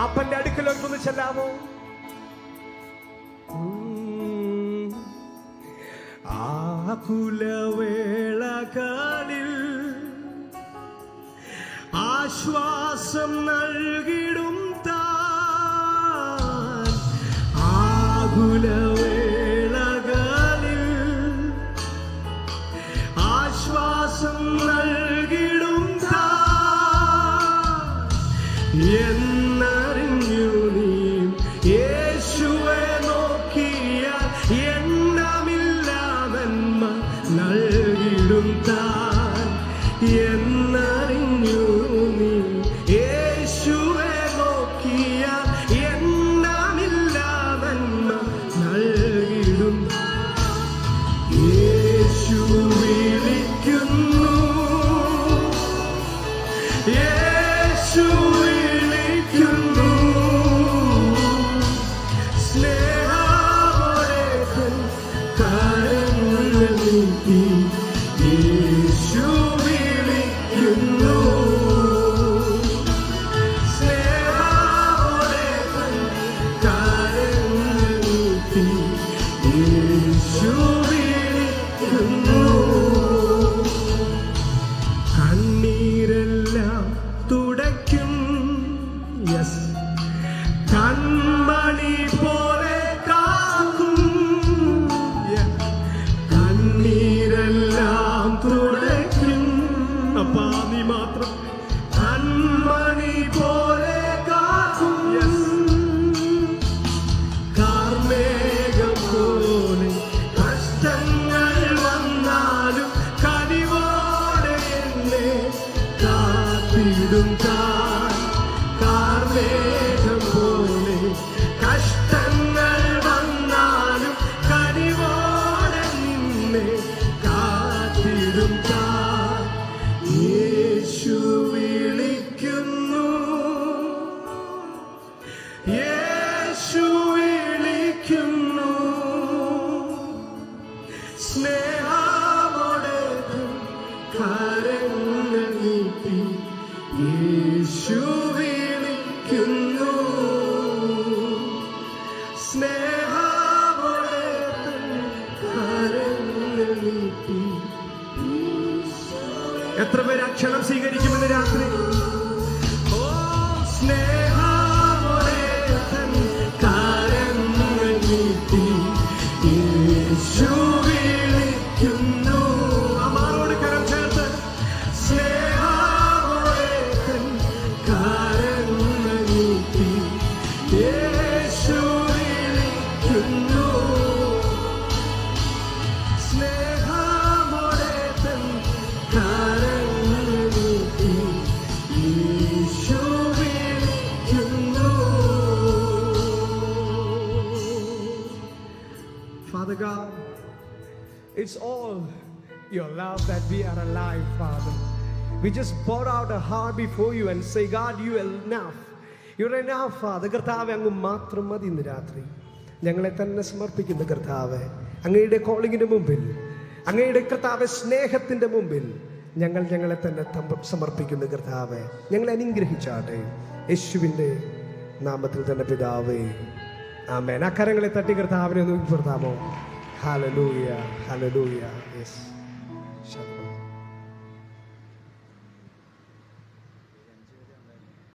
അപ്പന്റെ അടുക്കലോട്ടൊന്ന് ചെല്ലാമോ? ഉം. ആകുലവേളകളിൽ ആശ്വാസം നൽകിടും താൻ. ആശ്വാസം നൽകിടും താൻ. നൽകിടും താൻ എന്നറിഞ്ഞു നീ. യേശുവെ നോക്കിയാൽ എണ്ണമില്ലാതന്മ നൽകിടും. യേശു വിളിക്കുന്നു. യേശു വിളിക്കുന്നു. സ്നേഹമോടെ തൻ കണ്ണീരെല്ലാം തുടയ്ക്കും. യെസ് കൺമണി എത്ര പേര് അക്ഷരം സ്വീകരിക്കുമെന്ന് രാത്രി? Father God, it's all your love that we are alive, Father. We just pour out our heart before you and say, God, you are enough. You're enough, Father. കർത്താവ് അങ്ങ് മാത്രം മതി ഇന്ന് രാത്രി ഞങ്ങളെ തന്നെ സമർപ്പിക്കുന്ന കർത്താവ് അങ്ങയുടെ കോളിങ്ങിന് മുമ്പിൽ അങ്ങയുടെ കർത്താവ് സ്നേഹത്തിന്റെ മുമ്പിൽ ഞങ്ങൾ ഞങ്ങളെ തന്നെ സമർപ്പിക്കുന്ന കർത്താവ് ഞങ്ങളെ അനുഗ്രഹിച്ചാട്ടെ. യേശുവിന്റെ നാമത്തിൽ തന്നെ പിതാവേ. ആ കരങ്ങളെ തട്ടി കർത്താവിനെ നോക്കി പുറത്താമോ ഹലലൂയ ഹലലൂയ യെസ്